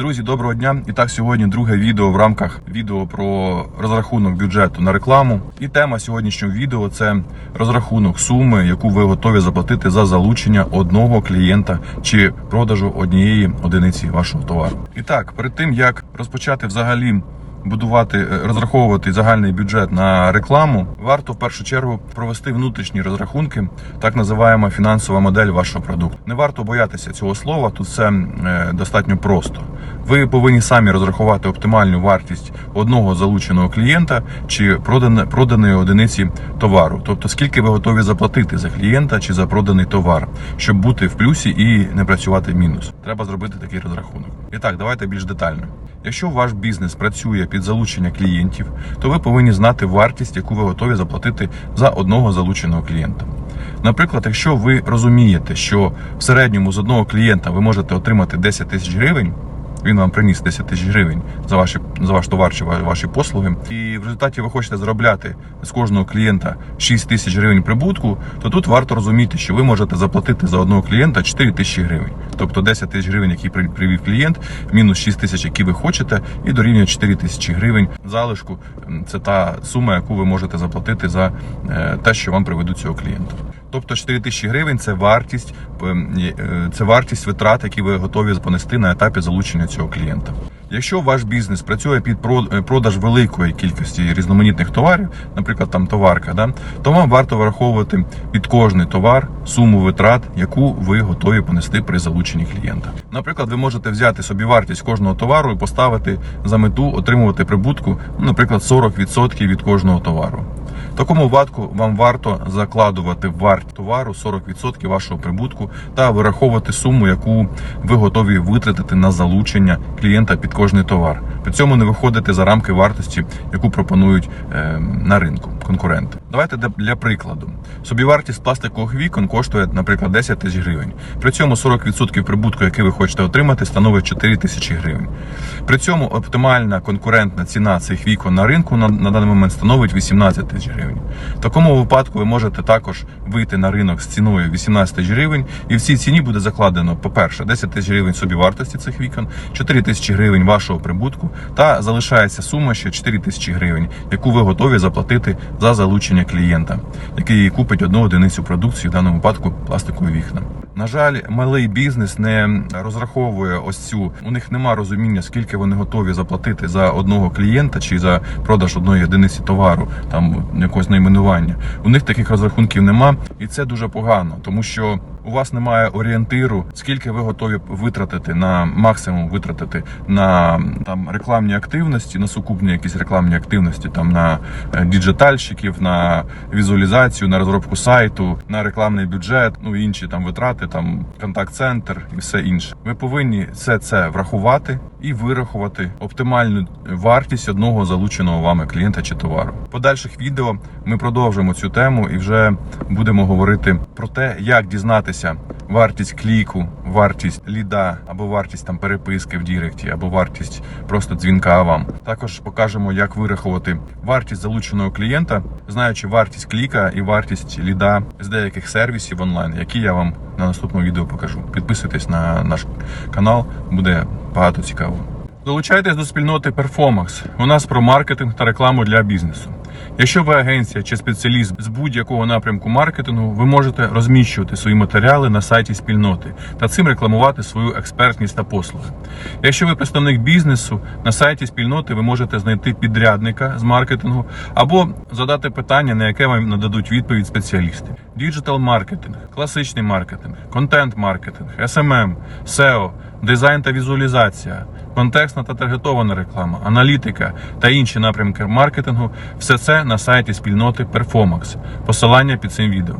Друзі, доброго дня! І так сьогодні друге відео в рамках відео про розрахунок бюджету на рекламу. І тема сьогоднішнього відео це розрахунок суми, яку ви готові заплатити за залучення одного клієнта чи продажу однієї одиниці вашого товару. І так, перед тим як розпочати взагалі. Будувати, е, розраховувати загальний бюджет на рекламу, варто в першу чергу провести внутрішні розрахунки, так називаємо фінансова модель вашого продукту. Не варто боятися цього слова, тут все е, достатньо просто. Ви повинні самі розрахувати оптимальну вартість одного залученого клієнта чи проданої одиниці товару, тобто скільки ви готові заплатити за клієнта чи за проданий товар, щоб бути в плюсі і не працювати в мінус. Треба зробити такий розрахунок. І так, давайте більш детально. Якщо ваш бізнес працює під залучення клієнтів, то ви повинні знати вартість, яку ви готові заплатити за одного залученого клієнта. Наприклад, якщо ви розумієте, що в середньому з одного клієнта ви можете отримати 10 тисяч гривень, він вам приніс 10 тисяч гривень за ваші за ваш товар чи ва- ваші послуги, і в результаті ви хочете заробляти з кожного клієнта 6 тисяч гривень прибутку, то тут варто розуміти, що ви можете заплатити за одного клієнта 4 тисячі гривень. Тобто 10 тисяч гривень, які при- привів клієнт, мінус 6 тисяч, які ви хочете, і дорівнює 4 тисячі гривень залишку. Це та сума, яку ви можете заплатити за е, те, що вам приведуть цього клієнта. Тобто 4 тисячі гривень це вартість, ем, е, це вартість витрат, які ви готові понести на етапі залучення цього клієнта. Якщо ваш бізнес працює під е, продаж великої кількості різноманітних товарів, наприклад, там товарка, да, то вам варто враховувати під кожний товар суму витрат, яку ви готові понести при залученні клієнта. Наприклад, ви можете взяти собі вартість кожного товару і поставити за мету отримувати прибутку, наприклад, 40% від кожного товару. В такому випадку вам варто закладувати вартість товару 40% вашого прибутку та вираховувати суму, яку ви готові витратити на залучення клієнта під кожний товар. При цьому не виходити за рамки вартості, яку пропонують е, на ринку конкуренти. Давайте для- прикладу. Собівартість пластикових вікон коштує, наприклад, 10 тисяч гривень. При цьому 40% прибутку, який ви хочете отримати, становить 4 тисячі гривень. При цьому оптимальна конкурентна ціна цих вікон на ринку на, на даний момент становить 18 тисяч гривень. В такому випадку ви можете також вийти на ринок з ціною 18 тисяч гривень, і в цій ціні буде закладено, по-перше, 10 тисяч гривень собівартості цих вікон, 4 тисячі гривень вашого прибутку, та залишається сума ще 4 тисячі гривень, яку ви готові заплатити за залучення клієнта, який купить одну одиницю продукції, в даному випадку пластикові вікна. На жаль, малий бізнес не розраховує ось цю. У них нема розуміння, скільки вони готові заплатити за одного клієнта чи за продаж одної одиниці товару, там якогось найменування. У них таких розрахунків нема, і це дуже погано, тому що у вас немає орієнтиру, скільки ви готові витратити на максимум витратити на там рекламні активності, на сукупні якісь рекламні активності, там на е, діджитальщиків, на візуалізацію, на розробку сайту, на рекламний бюджет, ну інші там витрати, там контакт-центр і все інше. Ви повинні все це врахувати і вирахувати оптимальну вартість одного залученого вами клієнта чи товару. В подальших відео ми продовжимо цю тему і вже будемо говорити про те, як дізнатися вартість кліку, вартість ліда або вартість там переписки в Діректі, або вартість просто дзвінка вам. Також покажемо, як вирахувати вартість залученого клієнта, знаючи вартість кліка і вартість ліда з деяких сервісів онлайн, які я вам на наступному відео покажу. Підписуйтесь на наш канал, буде багато цікавого. Долучайтесь до спільноти Performax. У нас про маркетинг та рекламу для бізнесу. Якщо ви агенція чи спеціаліст з будь-якого напрямку маркетингу, ви можете розміщувати свої матеріали на сайті спільноти та цим рекламувати свою експертність та послуги. Якщо ви представник бізнесу, на сайті спільноти ви можете знайти підрядника з маркетингу або задати питання, на яке вам нададуть відповідь спеціалісти. Діджитал маркетинг, класичний маркетинг, контент маркетинг, SMM, SEO, дизайн та візуалізація, контекстна та таргетована реклама, аналітика та інші напрямки маркетингу все це на сайті спільноти Performax. Посилання під цим відео.